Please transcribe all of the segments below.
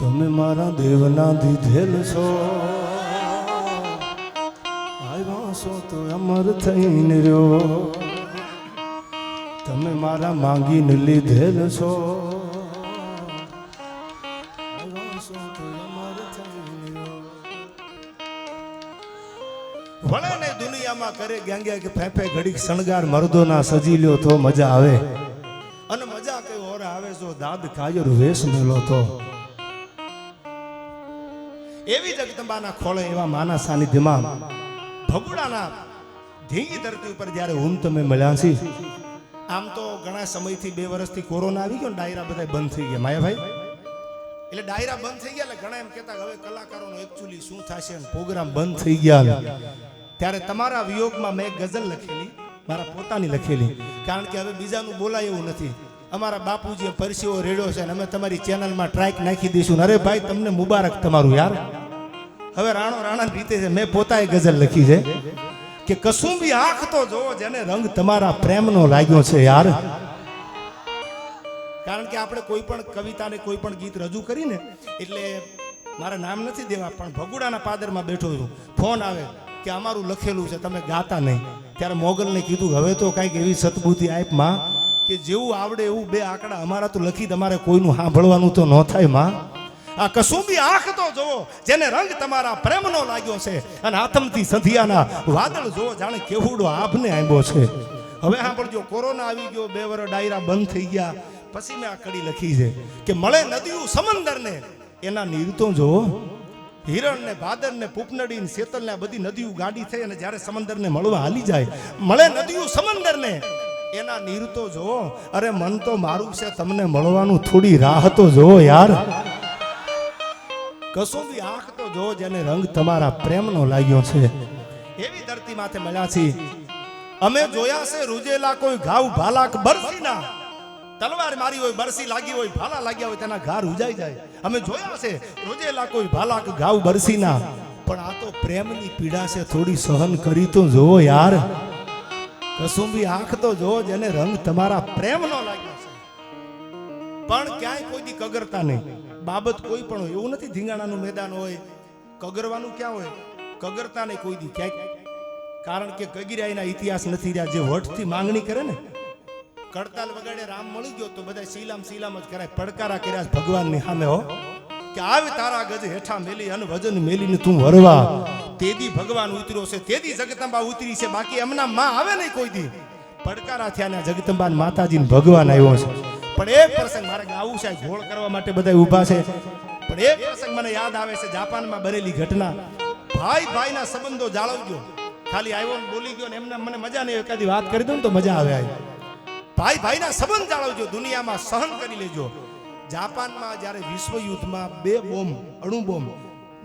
તમે મારા દેવના દીધેલ છો. આવ્યા છો તો અમર થઈને રહ્યો. તમે મારા માંગીને લીધેલ છો. ભલે દુનિયામાં કરે ગ્યાંગ્યા કે ફેફે ઘડીક શણગાર મર્દોના સજી લ્યો તો મજા આવે. અને મજા કઈ ઓર આવે જો દાદ કાયર વેશ મેલો તો. એવી જગદંબાના ખોળે એવા માના સાનિધ્યમાં ભગુડાના ધીંગી ધરતી ઉપર જ્યારે હું તમે મળ્યા છી, આમ તો ઘણા સમયથી બે વર્ષથી કોરોના આવી ગયો ડાયરા બધા બંધ થઈ ગયા. માયાભાઈ? એટલે ડાયરા બંધ થઈ ગયા એટલે ઘણા એમ કહેતા હવે કલાકારોનો એકચ્યુઅલી શું થશે પ્રોગ્રામ બંધ થઈ ગયા. ત્યારે તમારા વિયોગમાં મેં ગઝલ લખેલી, મારા પોતાની લખેલી. કારણ કે હવે બીજાનું બોલાય એવું નથી. અમારા બાપુજી પરસીઓ રેડ્યો છે અને અમે તમારી ચેનલમાં ટ્રાઇક નાખી દઈશું અરે ભાઈ, તમને મુબારક તમારું યાર. હવે રાણો રાણા રીતે છે. મેં પોતાએ ગઝલ લખી છે કે કશું બી આંખ તો જોવો જેને રંગ તમારા પ્રેમનો લાગ્યો છે યાર. કારણ કે આપણે કોઈ પણ કવિતાને કોઈ પણ ગીત રજૂ કરીને, એટલે મારા નામ નથી દેવા, પણ ભગુડાના પાદરમાં બેઠો છું. ફોન આવે કે અમારું લખેલું છે, તમે ગાતા નહીં. ત્યારે મોગલને કીધું, હવે તો કાંઈક એવી સદબુદ્ધિ આપમાં કે જેવું આવડે એવું બે આંકડા અમારા તો લખી તમારે કોઈનું સાંભળવાનું તો ન થાયમાં. આ કસુંબી આંખ તો જોવો, જેને રંગ તમારા પ્રેમનો લાગ્યો છે. અને આથમથી સંધિયાના વાદળ જોવો, જાણે કેવડો આભને આંબો છે. હવે સાંભળજો, કોરોના આવી ગયો, બે વર ડાયરા બંધ થઈ ગયા. પછી મેં આ કડી લખી છે કે મળે નદીયું સમંદરને. એના નીર જોવો હિરણ ને ભાદર ને પૂપનડી ને શેતલ ને બધી નદીઓ ગાડી થઈ અને જ્યારે સમંદરને મળવા હાલી જાય, મળે નદીયું સમંદરને. એના નીર તો જોવો, અરે મન તો મારું છે, તમને મળવાનું થોડી રાહ તો જોવો યાર. કશું બી આંખ તો જો જેને રંગ તમારા પ્રેમનો લાગ્યો છે, એવી ધરતી માથે મળ્યા છીએ અમે જોયા છે, રૂજેલા કોઈ ઘાવ ભાલાક બરસીના. તલવાર મારી હોય, બરસી લાગી હોય, ભાલા લાગ્યા હોય, તેના ઘા રૂજાઈ જાય. અમે જોયા છે, રૂજેલા કોઈ ભાલાક ઘાવ બરસીના. પણ આ તો પ્રેમની પીડા છે, થોડી સહન કરી તો જોવો યાર. કસુંબી આંખ તો જો જેને રંગ તમારા પ્રેમનો લાગ્યો છે. પણ ક્યાંય કોઈ દી કગરતા નહીં. બાબત કોઈ પણ હોય, એવું નથી ધીંગાણાનું મેદાન હોય, કગરવાનું ક્યાં હોય? કગરતા નહીં કોઈ દી ક્યાંય. કારણ કે કગીરાઈના ઇતિહાસ નથી રહ્યા, જે વટથી માંગણી કરે ને કડતાલ વગાડે રામ મળી ગયો તો બધા શીલામ શીલામ જ કરાય. પડકારા કર્યા ભગવાનની સામે, હો. કે આવે તારા ગજ હેઠા મેલી અને વજન મેલીને તું વરવા તેદી ભગવાન ઉતર્યો છે તેદી જગતંબા ઉતરી છે, બાકી એમના માં આવે નહીં કોઈ દી. પડકારા થયા ને જગતંબા માતાજી ભગવાન આવ્યો છે. પણ એક પ્રસંગ મારે ગાવું છે ઘોળ કરવા માટે બધા ઊભા છે. પણ એક પ્રસંગ મને યાદ આવે છે, જાપાનમાં બનેલી ઘટના. ભાઈ ભાઈના સંબંધો જાળવજો. ખાલી આવ્યો બોલી ગયો ને એમને મને મજા નહીં એકાદી વાત કરી દઉં ને તો મજા આવે આવી ભાઈ ભાઈના સંબંધ જાળવજો, દુનિયામાં સહન કરી લેજો. જાપાનમાં જ્યારે વિશ્વ યુદ્ધમાં બે બોમ્બ, અણુ બોમ્બ,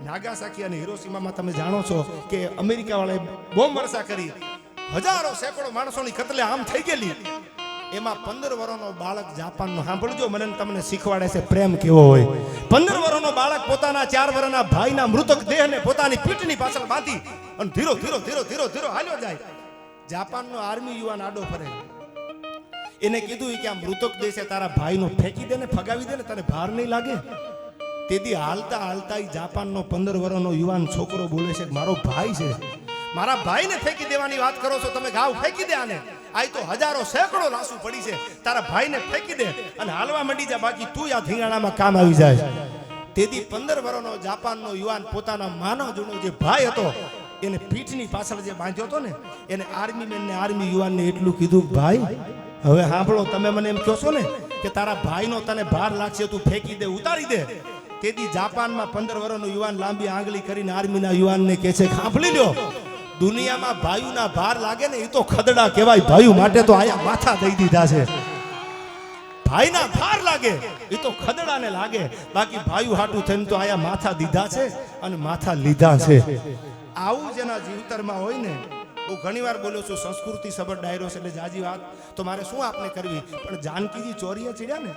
નાગાસાકી અને હિરોસીમામાં તમે જાણો છો કે અમેરિકા વાળાએ બોમ્બ વર્ષા કરી. હજારો સેંકડો માણસોની કતલે આમ થઈ ગયેલી. એમાં પંદર વર્ષનો બાળક જાપાનનો સાંભળજો, મને તમને શીખવાડે છે પ્રેમ કેવો હોય. પંદર વર્ષનો બાળક પોતાના ચાર વર્ષના ભાઈના મૃતક દેહને પોતાની પીઠની પાછળ બાંધી અને ધીરો ધીરો ધીરો ધીરો ધીરો હાલ્યો જાય. જાપાનનો આર્મી યુવાન આડો ફરે. એને કીધું કે આ મૃતક દેહ છે? તારા ભાઈનો ફેંકી દે ને, ફગાવી દે ને, તને ભાર નહીં લાગે? તેથી હાલતા હાલતા જાપાનનો પંદર વર્ષનો યુવાન છોકરો બોલે છે મારો ભાઈ છે. મારા ભાઈને ફેંકી દેવાની વાત કરો છો, તમે ઘાવ ફેંકી દે આને. આય તો હજારો સેંકડો લાસુ પડી છે. તારા ભાઈને ફેંકી દે અને હાલવા મંડી જા બાકી તું આ ધીંગાણામાં કામ આવી જાય. તેથી પંદર વર્ષનો જાપાનનો યુવાન પોતાના માનવ જૂનો જે ભાઈ હતો, એને પીઠની પાછળ જે બાંધ્યો હતો ને, એને આર્મી મેનને આર્મી યુવાનને એટલું કીધું, ભાઈ, હવે સાંભળો, તમે મને એમ કહો છો ને કે તારા ભાઈનો તને ભાર લાગશે તું ફેંકી દે, ઉતારી દે. તેથી જાપાનમાં પંદર વર્ષનો યુવાન લાંબી આંગળી કરીને આર્મીના યુવાનને કહે છે, સાંભળી લ્યો દુનિયામાં ભાઈઓના ભાર લાગે ને એ તો ખદડા કહેવાય. ભાયુ માટે તો આયા માથા દઈ દીધા છે. ભાઈના ભાર લાગે, એ તો ખદડાને લાગે. બાકી ભાયુ હાટું થઈને તો આયા માથા દીધા છે અને માથા લીધા છે. આવું જેના જીવતરમાં હોય ને, હું ઘણી વાર બોલ્યો છું, સંસ્કૃતિ સબર ડાયરો છે, એટલે જાજી વાત. તો મારે શું આપને કરવી? પણ જાનકીજી ચોરીએ ચીડ્યા ને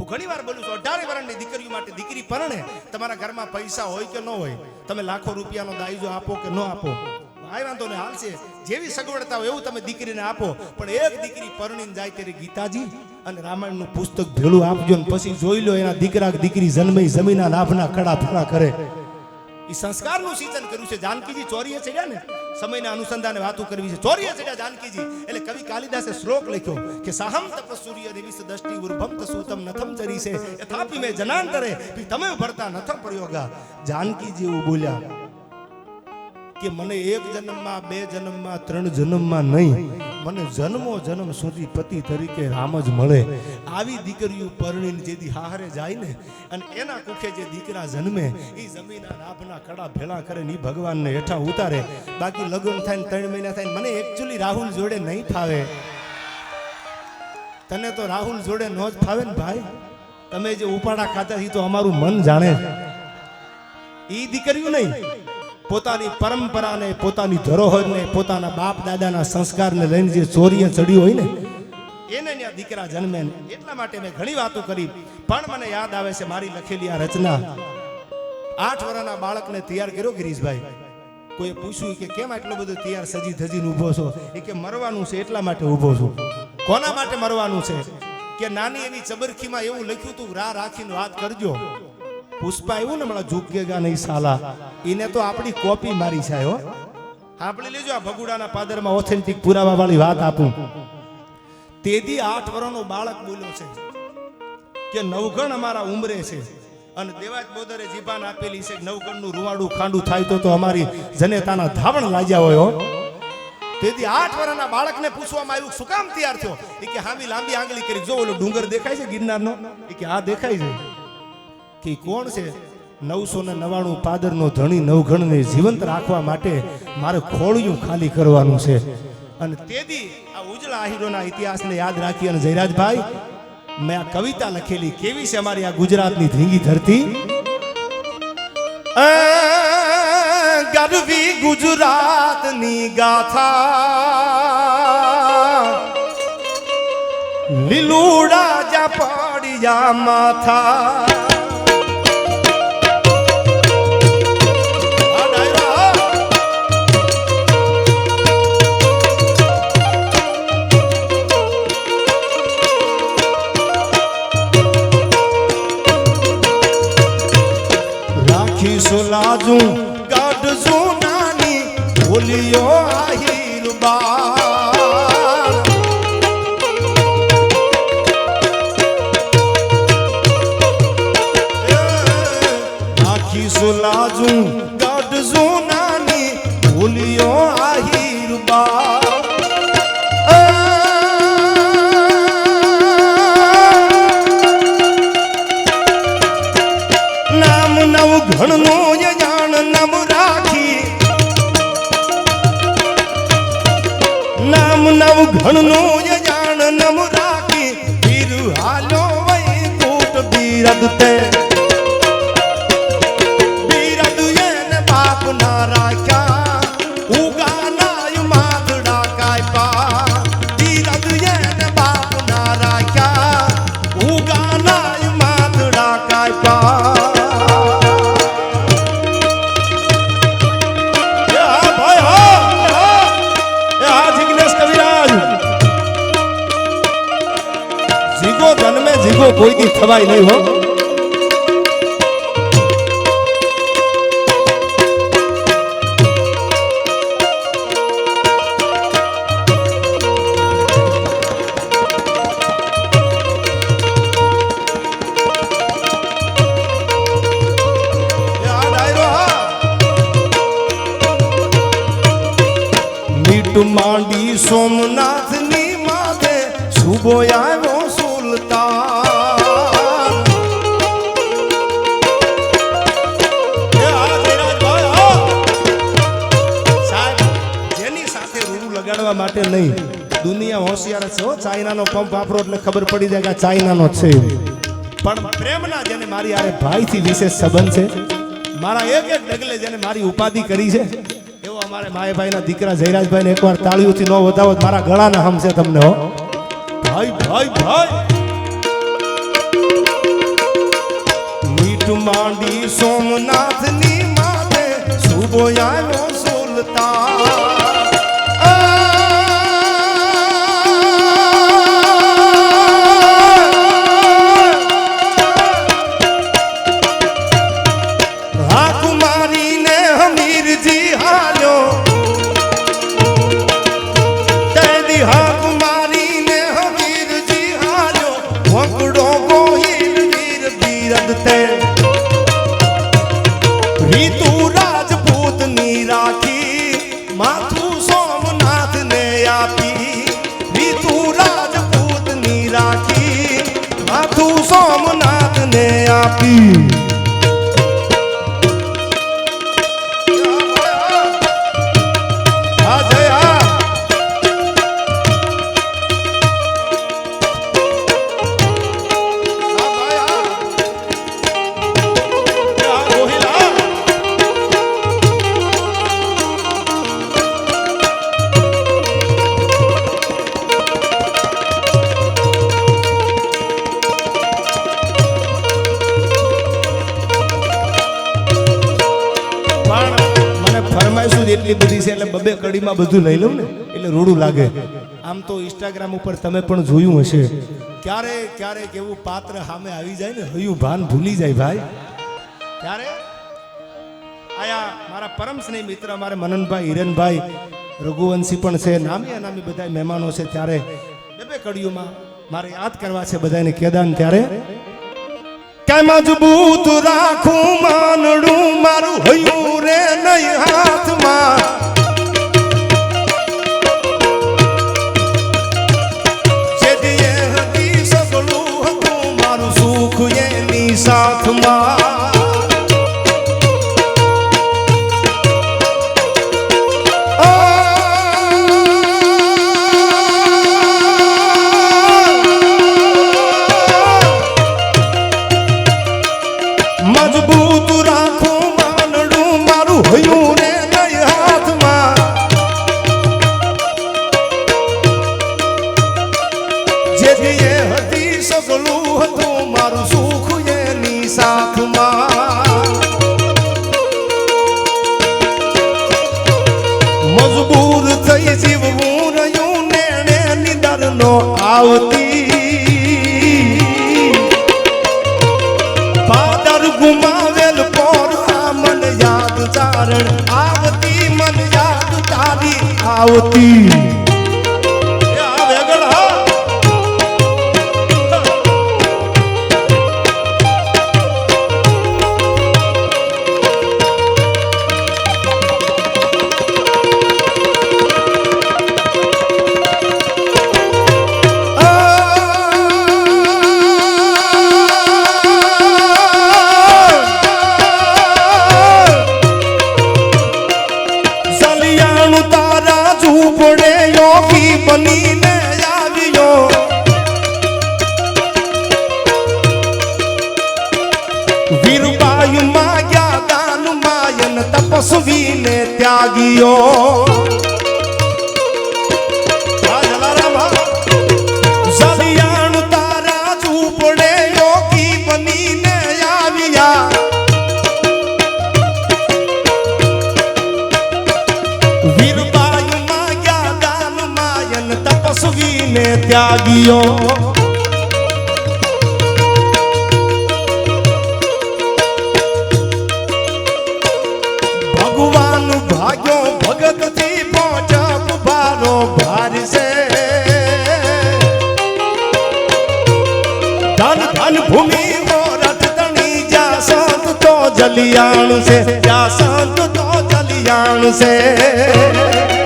હું ઘણી વાર બોલું છું, અઢારે વર્ષની દીકરીઓ માટે દીકરી પરણે તમારા ઘરમાં પૈસા હોય કે ન હોય, તમે લાખો રૂપિયાનો દાયજો આપો કે ન આપો? આ વાંધો ને હાલ છે. જેવી સગવડતા હોય એવું તમે દીકરીને આપો. પણ એક દીકરી પરણીને જાય ત્યારે ગીતાજી અને રામાયણનું પુસ્તક ભેળું આપજો ને પછી જોઈ લો એના દીકરા દીકરી જન્મે જમીના લાભના કડા ફરા કરે. એ સંસ્કારનું સિંચન કર્યું છે. જાનકીજી ચોરીએ ચડ્યા ને, સમયના અનુસંધાને વાતો કરવી છે. ચોરીએ ચડ્યા જાનકીજી. એટલે કવિ કાલિદાસે શ્લોક લખ્યો કે, સાહમ તપસૂર્ય સૂર્ય નિવિસ દષ્ટિ ઉર્ભમ સુતમ નથમ ચરી છે યથાપી મેં જનાંતરે તમે ભરતા નથમ પ્રયોગા. જાનકીજી એવું બોલ્યા કે મને એક જન્મમાં, બે જન્મમાં, ત્રણ જન્મમાં નહીં. મને જન્મો જન્મ સુધી પતિ તરીકે રામ જ મળે. આવી દીકરીઓ પરણીને જેથી હારે જાય ને, અને એના કુખે જે દીકરા જન્મે એ જમીના નાભના કડા ભેળા કરે ને એ ભગવાનને હેઠા ઉતારે. બાકી લગ્ન થાય ને ત્રણ મહિના થાય મને એકચ્યુઅલી રાહુલ જોડે નહીં ફાવે. તને તો રાહુલ જોડે ન જ ફાવે ને ભાઈ. તમે જે ઉપાડા ખાતા એ તો અમારું મન જાણે. ઈ દીકરીઓ નહીં. પોતાની પરંપરાને, પોતાની ધરોહરને, પોતાના બાપ દાદાના સંસ્કારને લઈને જે ચોરીએ ચડ્યું હોય ને, એને ત્યાં દીકરા જન્મે એટલા માટે મેં ઘણી વાતો કરી. પણ મને યાદ આવે છે મારી લખેલી આ રચના. આઠ વર્ષના બાળકને તૈયાર કર્યો ગિરીશભાઈ. કોઈ પૂછ્યું કે કેમ આટલો બધો તૈયાર સજી ધજીને ઊભો છો? એ કે મરવાનું છે એટલા માટે ઊભો છું. કોના માટે મરવાનું છે? કે નાની એની ચબરખીમાં એવું લખ્યું તું, રા રાખીને વાત કરજો. પુષ્પા એવું ને હમણાં ઝૂકેગા નહીં સાલા. એને તો આપણી કોપી મારી છે, હો. આપણે લેજો આ ભગુડાના પાદરમાં ઓથેન્ટિક પુરાવા વાળી વાત આપું. તેદી આઠ વર્ષનો બાળક બોલ્યો છે કે નવગણ અમારા ઉંમરે છે અને દેવાજ બોદરે જીભાન આપેલી છે નવગણનું રૂવાડું ખાંડું થાય તો તો અમારી જનેતાના ધાવણ લાગ્યા હોય, હો. તેથી આઠ વર્ષના બાળકને પૂછવામાં આવ્યું શું કામ તૈયાર થયો એ કે હામી લાંબી આંગળી કરી. જો ઓલો ડુંગર દેખાય છે ગિરનારનો? એ કે આ દેખાય છે. કે કોણ છે? નવસો ને નવાણું પાદરનો ધણી નવઘણને જીવંત રાખવા માટે મારે ખોળિયું ખાલી કરવાનું છે. અને તેથી આ ઉજળા આહિરોના ઇતિહાસને યાદ રાખી અને જયરાજભાઈ, મેં આ કવિતા લખેલી. કેવી છે અમારી આ ગુજરાતની ધીંગી ધરતી? ગરવી ગુજરાતની ગાથા. લીલુડા જા પાડિયા માથા. રાખીશું લાજું કાઢશું ભૂલ્યો આહીર બા બીરદ તે બીરદ એને બાપ ના રાખ્યા ઉગાનાય માથડા કાપ્યા બીરદ એને બાપ ના રાખ્યા ઉગાનાય જિગ્નેશ કવિરાજ જીગો જન્મે જીગો કોઈ દી થવાય નહીં હો ચાઇનાનો પંપ વાપરો એટલે ખબર પડી જાય કે આ ચાઇનાનો છે પણ પ્રેમના જેને મારી આરે ભાઈથી વિશેષ સંબંધ છે, મારા એક એક ડગલે જેને મારી ઉપાધિ કરી છે, એવો અમારે માયાભાઈના દીકરા જયરાજભાઈને એકવાર તાળીઓથી ન વધાવો મારા ગળાના હમ છે તમને, હો. ભાઈ ભાઈ ભાઈ. મીઠ માંડી સોમનાથની માથે શુભો આવ્યો સુલતાન ગોહિલ વીર બીરદતે રીતુ રાજપૂતની રાખી માથું સોમનાથ ને આપી રીતુ રાજપૂતની રાખી માથું સોમનાથ ને આપી બબે કડીમાં બધું લઈ લઉં ને, એટલે રોડું લાગે. આમ તો ઇન્સ્ટાગ્રામ ઉપર તમે પણ જોયું હશે. ક્યારે ક્યારેક એવું પાત્ર સામે આવી જાય ને, હયું ભાન ભૂલી જાય ભાઈ. ત્યારે આયા મારા પરમ સ્નેહ મિત્ર, મારે મનનભાઈ, હિરનભાઈ, રઘુવંશી પણ છે, નામી અનામી બધા મહેમાનો છે ત્યારે. બે બે કડીઓમાં મારે યાદ કરવા છે બધાને કેદાન ત્યારે. કે મજબૂત રાખું, માનડું મારું હયું રે નહીં હાથમાં. નો આવતી. પાદર ગુમાવેલ પોર આ મન યાદ ચારણ આવતી મન યાદ તારી આવતી. તપસ્વીને ત્યાગીયો ભગવાન ભાગ્યો ભગતથી પહોંચ ભારો ભાર છે ધન ધન ભૂમિ નો રથ તણી જા સંત તો જલિયાણ છે, જ્યાં સંત તો જલિયાણ છે.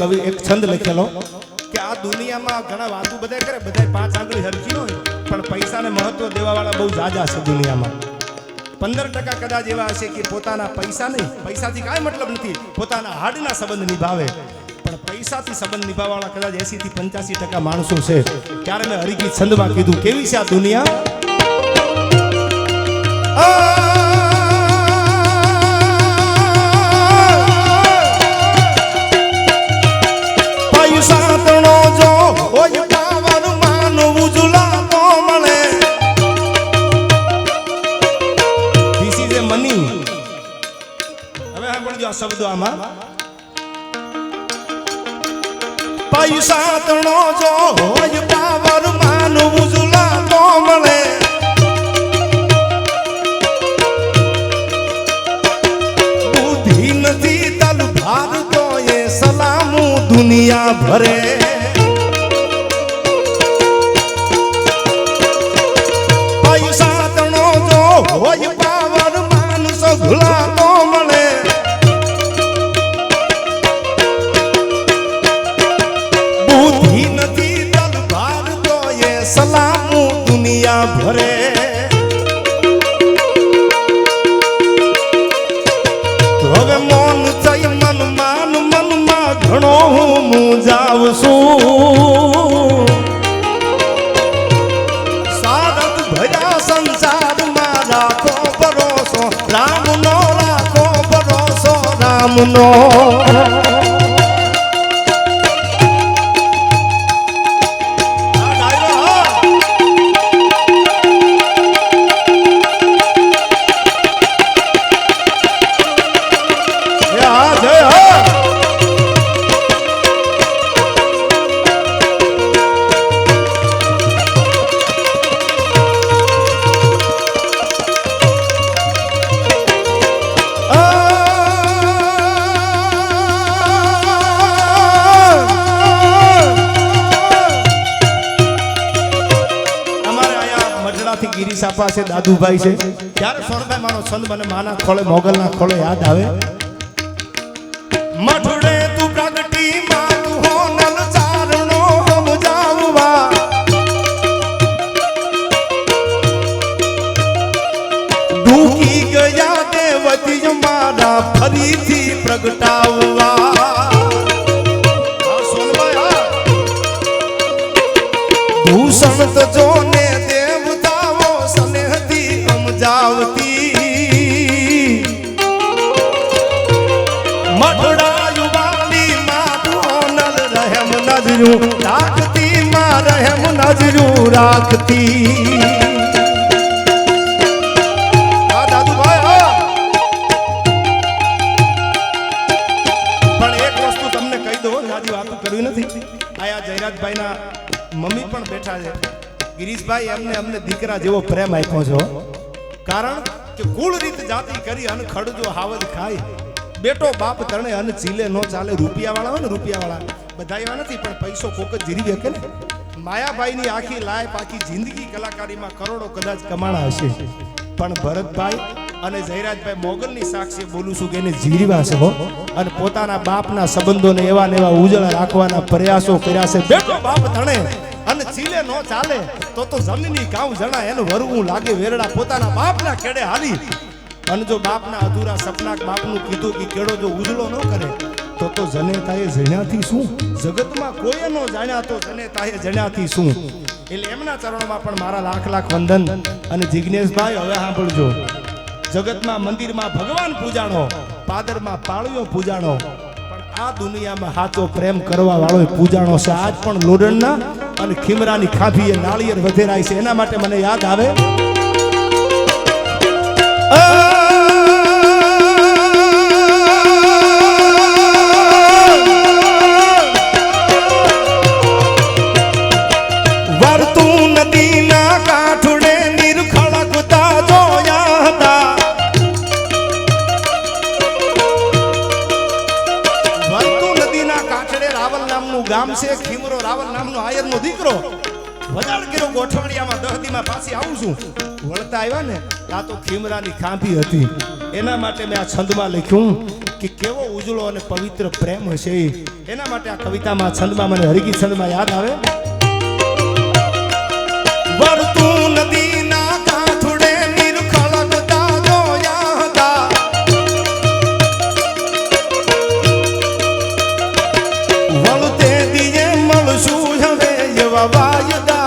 કવિ એક છંદ લખેલો. કે આ દુનિયામાં ઘણા વાતો બધા કરે બધા પાંચ આંગળી હરખી હોય, પણ પૈસાને મહત્વ દેવાવાળા બહુ જાજા છે દુનિયામાં. પંદર ટકા કદાચ એવા હશે કે પોતાના પૈસા નહીં, પૈસાથી કાંઈ મતલબ નથી, પોતાના હાડના સંબંધ નિભાવે. પણ પૈસાથી સંબંધ નિભાવવાળા કદાચ એસી થી પંચ્યાસી ટકા માણસો છે. ત્યારે મેં હરિગીત છંદમાં કીધું, કેવી છે આ દુનિયા? આમાં પૈસા તણો જો હોય પાવર માનું ઉજલા તો મળે. બુદ્ધિ નથી તલ ભાર તો એ સલામું દુનિયા ભરે. છે દાદુભાઈ છે. ત્યારે સોનભાઈ મારો છંદ મને માના ખોળે મોગલના ખોળે યાદ આવે? વાતો કર્યું નથી. આયા જયરાજભાઈના મમ્મી પણ બેઠા છે. ગિરીશભાઈ, એમને અમને દીકરા જેવો પ્રેમ આપ્યો છો કારણ કે કુળ રીત જાતિ કરી અને ખડજો હાવજ ખાય. બેટો બાપ તણે અને ચીલે નો ચાલે. રૂપિયાવાળા હોય ને રૂપિયાવાળા. બધા એવા નથી, પણ પૈસો કોક જ જીરી શકે ને. માયાભાઈની આખી લાઈફ આખી જિંદગી કલાકારીમાં કરોડો કદાચ કમાણા હશે. પણ ભરતભાઈ અને જયરાજભાઈ મોગલની સાક્ષી બોલું છું કે એને જીરવા છે અને પોતાના બાપના સંબંધોને એવા ને એવા ઉજળા રાખવાના પ્રયાસો કર્યા છે. બેટો બાપ તણે અને ચીલે નો ચાલે તો તો જમીની કામ જણા એનું વરવું લાગે, વેરડા પોતાના બાપના કેડે હાલી. અને જો બાપના અધૂરા સપના બાપનું કીધું કે કેડો જો ઉજળો ન કરે, તો તો જનેતાએ જણ્યાથી શું? જગતમાં કોઈ નો જાણ્યા તો જનેતાએ જણ્યાથી શું? એટલે એમના ચરણોમાં પણ મારા લાખ લાખ વંદન. અને જિજ્ઞેશભાઈ, હવે સાંભળજો. જગતમાં મંદિરમાં ભગવાન પૂજાણો, પાદરમાં પાળીઓ પૂજાણો. પણ આ દુનિયામાં હાથો પ્રેમ કરવા વાળો પૂજાણો છે. આજ પણ લોડણના અને ખીમરાની ખાભીએ નાળિયેર વધેરાય છે. એના માટે મને યાદ આવે. વર્તું વળતા આવ્યા ને આ તો ખીમરાની ખાંભી હતી. એના માટે મેં આ છંદમાં લખ્યું કે કેવો ઉજળો અને પવિત્ર પ્રેમ હશે. એના માટે આ કવિતામાં છંદમાં મને હરિકી છંદમાં યાદ આવે. વર્તું નદીના કાંઠડે નિરખળકતા જોયા હતા. વળતે દિયે મળશું હવે એવા વાયદા.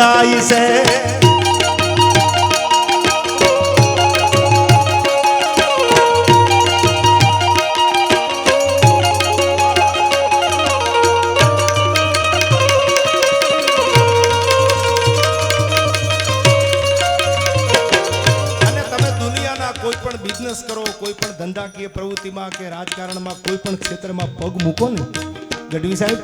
જાય છે બિઝનેસ કરો, કોઈ ધંધાકીય પ્રવૃત્તિમાં કે રાજકારણમાં, કોઈ પણ ક્ષેત્રમાં પગ મૂકો ને. ગઢવી સાહેબ,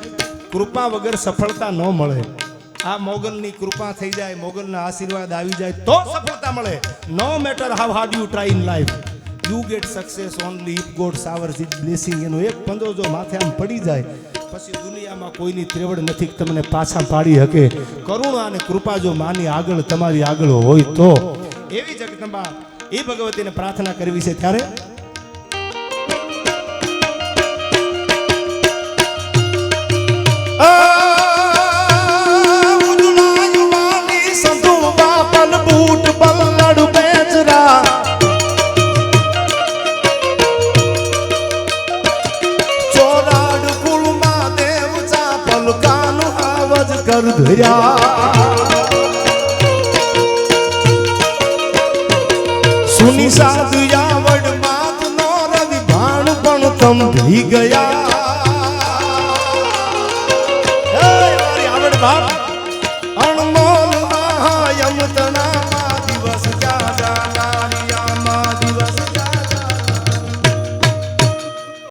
કૃપા વગર સફળતા ન મળે. આ મોગલની કૃપા થઈ જાય, મોગલના આશીર્વાદ આવી જાય તો સફળતા મળે. No matter how hard you try in life you get success only if God showers it blessing એનો એક પંજો જો માથે આમ પડી જાય, પછી દુનિયામાં કોઈની ત્રેવડ નથી તમને પાછા પાડી શકે. કરુણા અને કૃપા જો માની આગળ તમારી આગળ હોય તો. એવી જગદંબા એ ભગવતીને પ્રાર્થના કરવી છે ત્યારે? બૂટ